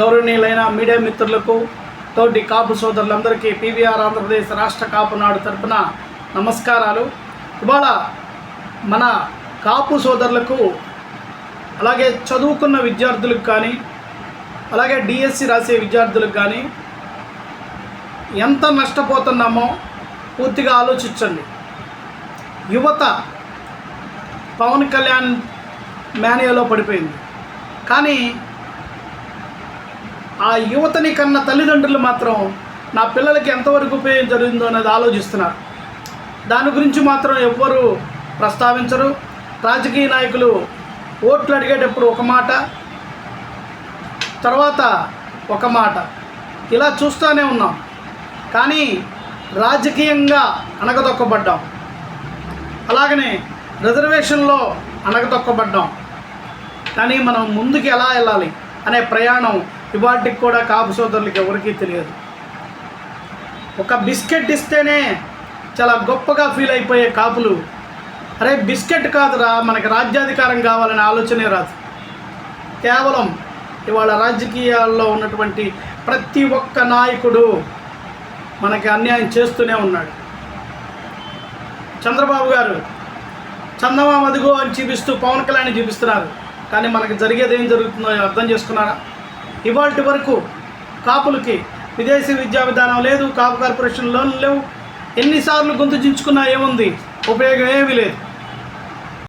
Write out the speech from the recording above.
గౌరవనీయులైన మీడియా మిత్రులకు తోటి కాపు సోదరులందరికీ పీవీఆర్ ఆంధ్రప్రదేశ్ రాష్ట్ర కాపు నాడు తరపున నమస్కారాలు. ఇవాళ మన కాపు సోదరులకు అలాగే చదువుకున్న విద్యార్థులకు కానీ అలాగే డిఎస్సి రాసే విద్యార్థులకు కానీ ఎంత నష్టపోతున్నామో పూర్తిగా ఆలోచించండి. యువత పవన్ కళ్యాణ్ మేనియాలో పడిపోయింది. కానీ ఆ యువతని కన్న తల్లిదండ్రులు మాత్రం నా పిల్లలకి ఎంతవరకు ఉపయోగం జరిగిందో అనేది ఆలోచిస్తున్నారు. దాని గురించి మాత్రం ఎవ్వరూ ప్రస్తావించరు. రాజకీయ నాయకులు ఓట్లు అడిగేటప్పుడు ఒక మాట తర్వాత ఒక మాట. ఇలా చూస్తూనే ఉన్నాం. కానీ రాజకీయంగా అణగదొక్కబడ్డాం. అలాగనే రిజర్వేషన్లో అణగదొక్కబడ్డాం. కానీ మనం ముందుకు ఎలా వెళ్ళాలి అనే ప్రయాణం ఇవాటికి కూడా కాపు సోదరులకి ఎవరికీ తెలియదు. ఒక బిస్కెట్ ఇస్తేనే చాలా గొప్పగా ఫీల్ అయిపోయే కాపులు. అరే బిస్కెట్ కాదురా మనకి రాజ్యాధికారం కావాలనే ఆలోచనే రాదు. కేవలం ఇవాళ రాజకీయాల్లో ఉన్నటువంటి ప్రతి ఒక్క నాయకుడు మనకి అన్యాయం చేస్తూనే ఉన్నాడు. చంద్రబాబు గారు చందమామ అదిగో అని చూపిస్తూ పవన్ కళ్యాణ్ చూపిస్తున్నారు. కానీ మనకి జరిగేది ఏం జరుగుతుందో అర్థం చేసుకున్నారా? ఇవాటి వరకు కాపులకి విదేశీ విద్యా విధానం లేదు కాపు కార్పొరేషన్ లోన్లు లేవు. ఎన్నిసార్లు గొంతు చించుకున్నా ఏముంది? ఉపయోగం ఏమీ లేదు.